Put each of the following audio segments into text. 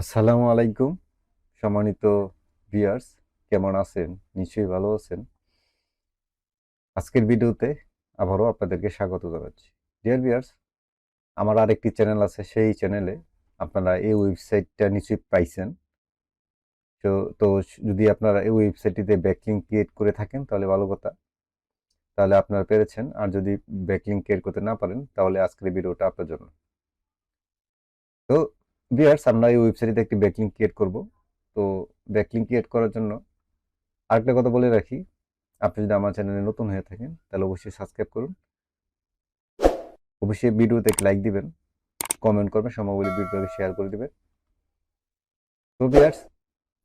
আসসালামু আলাইকুম, সম্মানিত ভিউয়ার্স কেমন আছেন? নিশ্চয়ই ভালো আছেন। আজকের ভিডিওতে আবারও আপনাদেরকে স্বাগত জানাচ্ছি। ডিয়ার ভিউয়ার্স আমার আরেকটি চ্যানেল আছে, সেই চ্যানেলে আপনারা এই ওয়েবসাইটটা নিশ্চয়ই পাইছেন। তো তো যদি আপনারা এই ওয়েবসাইটটিতে ব্যাকলিং ক্রিয়েট করে থাকেন, তাহলে ভালো কথা। তাহলে আপনারা পেরেছেন। আর যদি ব্যাকলিং ক্রিয়েট করতে না পারেন, তাহলে আজকের ভিডিওটা আপনার জন্য। তো ভিউয়ার্স আমরা এই ওয়েবসাইটে একটি ব্যাকলিং ক্রিয়েট করব। তো ব্যাকলিং ক্রিয়েট করার জন্য আরেকটা কথা বলে রাখি। আপনি যদি আমার চ্যানেলে নতুন হয়ে থাকেন, তাহলে অবশ্যই সাবস্ক্রাইব করুন। অবশ্যই ভিডিওতে লাইক দিবেন কমেন্ট করবেন সম্ভবলি ভিডিওটাকে শেয়ার করে দিবেন। তো ভিউয়ার্স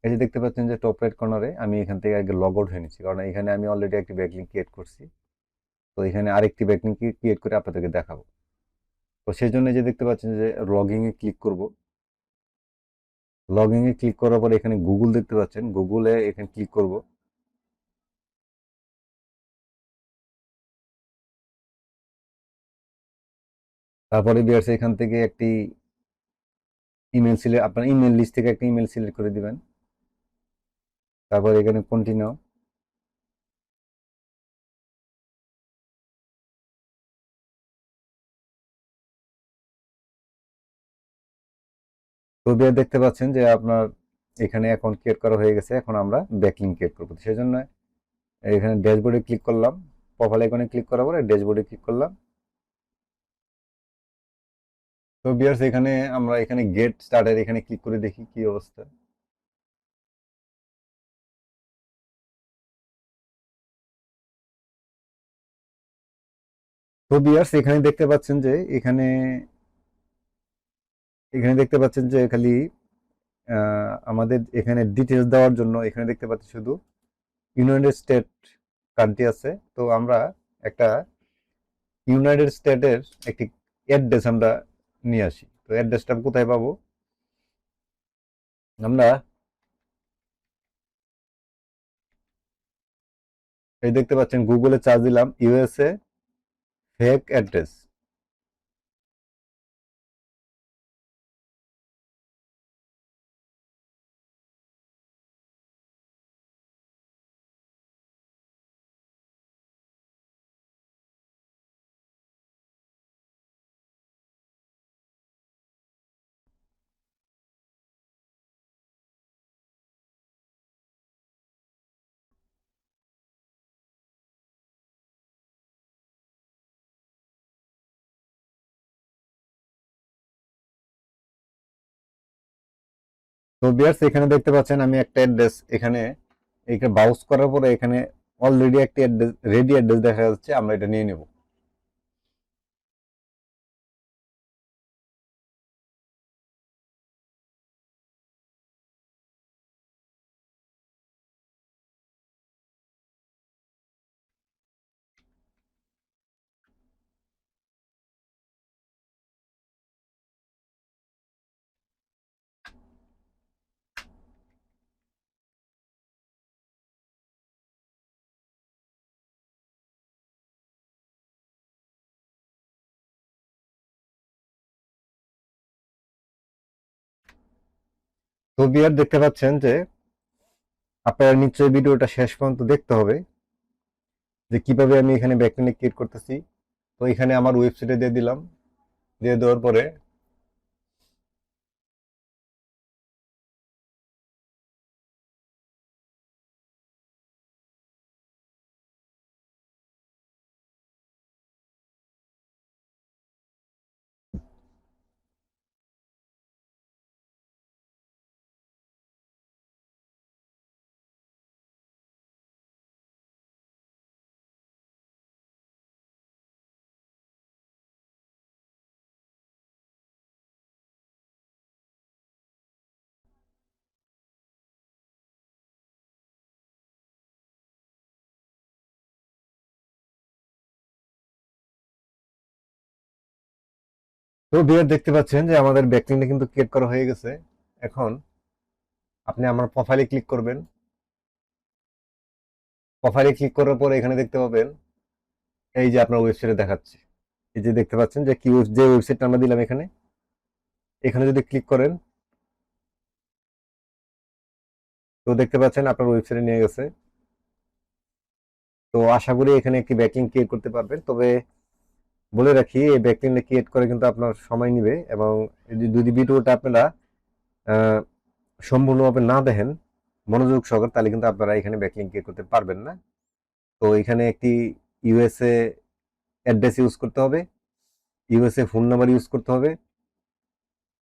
এই যে দেখতে পাচ্ছেন যে টপ রাইট কর্নারে আমি এখান থেকে আগে লগ আউট হয়ে নিচ্ছি, কারণ এখানে আমি অলরেডি একটি ব্যাকলিং ক্রিয়েট করছি। তো এখানে আরেকটি ব্যাকলিং ক্রিয়েট করে আপনাদেরকে দেখাবো। তো সেই জন্য যে দেখতে পাচ্ছেন যে লগিংয়ে ক্লিক করব। লগইন এ ক্লিক করার পর এখানে গুগল দেখতে পাচ্ছেন। গুগলে এখানে ক্লিক করব। তারপরে বিয়ার্স, এখান থেকে একটি ইমেল সিলেক্ট আপনার ইমেল লিস্ট থেকে একটা ইমেল সিলেক্ট করে দিবেন। তারপর এখানে কন্টিনিউ বিয়ার দেখতে পাচ্ছেন যে আপনার এখানে অ্যাকাউন্ট ক্রিয়েট করা হয়ে গেছে, এখন আমরা ব্যাকলিং ক্রিয়েট করব। সেই জন্য এখানে ড্যাশবোর্ডে ক্লিক করলাম প্রোফাইল আইকনে ক্লিক করার পরে ড্যাশবোর্ডে ক্লিক করলাম। তো বিয়ার্স এখানে আমরা এখানে গেট স্টার্টের এখানে ক্লিক করে দেখি কি অবস্থা। তো বিয়ার্স এখানে দেখতে পাচ্ছেন যে এখানে এখানে দেখতে পাচ্ছেন যে খালি আমাদের এখানে ডিটেলস দেওয়ার জন্য এখানে দেখতে পাচ্ছি শুধু ইউনাইটেড স্টেট কান্ট্রি আছে। তো আমরা একটা ইউনাইটেড স্টেটের একটি অ্যাড্রেস আমরা নিয়ে আসি। তো অ্যাড্রেসটা কোথায় পাবো? আমরা এই দেখতে পাচ্ছেন গুগলে চার্জ দিলাম ইউএসএ ফেক অ্যাড্রেস তো বিয়ার্স এখানে দেখতে পাচ্ছেন আমি একটা অ্যাড্রেস এখানে এখানে বাউস করার পরে এখানে অলরেডি একটি অ্যাড্রেস রেডি অ্যাড্রেস দেখা যাচ্ছে, আমরা এটা নিয়ে নেব। তো বিয়ার দেখতে পাচ্ছেন যে আপনারা নিশ্চয়ই ভিডিওটা শেষ পর্যন্ত দেখতে হবে যে কীভাবে আমি এখানে ব্যাকলিনে ক্রিয়েট করতেছি। তো এখানে আমার ওয়েবসাইটে দিয়ে দিলাম। দিয়ে দেওয়ার পরে তো বিয়ার দেখতে পাচ্ছেন যে আমাদের ব্যাকলিংটা কিন্তু ক্রিয়েট করা হয়ে গেছে। এখন আপনি আমার প্রোফাইলে ক্লিক করবেন। প্রোফাইলে ক্লিক করার পরে এখানে দেখতে পাবেন এই যে আপনার ওয়েবসাইটে দেখাচ্ছে। এই যে দেখতে পাচ্ছেন যে কি যে ওয়েবসাইটটা আমরা দিলাম এখানে এখানে যদি ক্লিক করেন, তো দেখতে পাচ্ছেন আপনার ওয়েবসাইটে নিয়ে গেছে। তো আশা করি এখানে একটি ব্যাকলিং ক্রিয়েট করতে পারবেন। তবে বলে রাখি, এই ব্যাকলিংটা ক্রিয়েট করে কিন্তু আপনার সময় নেবে এবং যদি- ভিডিওটা আপনারা সম্পূর্ণভাবে না দেখেন, মনোযোগ সহকার, তাহলে কিন্তু আপনারা এখানে ব্যাকলিং ক্রিয়েট করতে পারবেন না। তো এখানে একটি ইউএসএ অ্যাড্রেস ইউজ করতে হবে ইউএসএ ফোন নাম্বার ইউজ করতে হবে।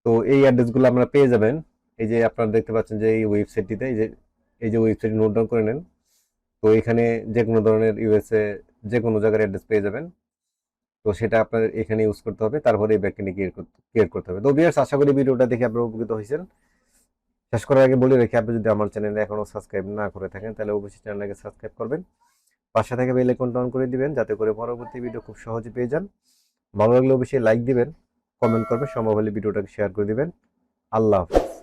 তো এই অ্যাড্রেসগুলো আপনারা পেয়ে যাবেন। এই যে আপনারা দেখতে পাচ্ছেন যে এই ওয়েবসাইটটিতে এই যে এই যে ওয়েবসাইট নোট ডাউন করে নেন। তো এখানে যে কোনো ধরনের ইউএসএ যে কোনো জায়গার অ্যাড্রেস পেয়ে যাবেন। তো সেটা আপনার এখানে ইউজ করতে হবে, তারপরে এই ক্রিয়েট করতে ক্রিয়েট করতে হবে। তো বিয়ার্স আশা করি ভিডিওটা দেখে আপনারা উপকৃত হয়েছেন। শেষ করার আগে বলে রেখে, আপনি যদি আমার চ্যানেলে এখনও সাবস্ক্রাইব না করে থাকেন, তাহলে অবশ্যই চ্যানেলটাকে সাবস্ক্রাইব করবেন। পাশে থেকে বেল আইকনটা অন করে দিবেন, যাতে করে পরবর্তী ভিডিও খুব সহজে পেয়ে যান। ভালো লাগলে অবশ্যই লাইক দিবেন কমেন্ট করবেন সম্ভব হলে ভিডিওটাকে শেয়ার করে দিবেন। আল্লাহ হাফেজ।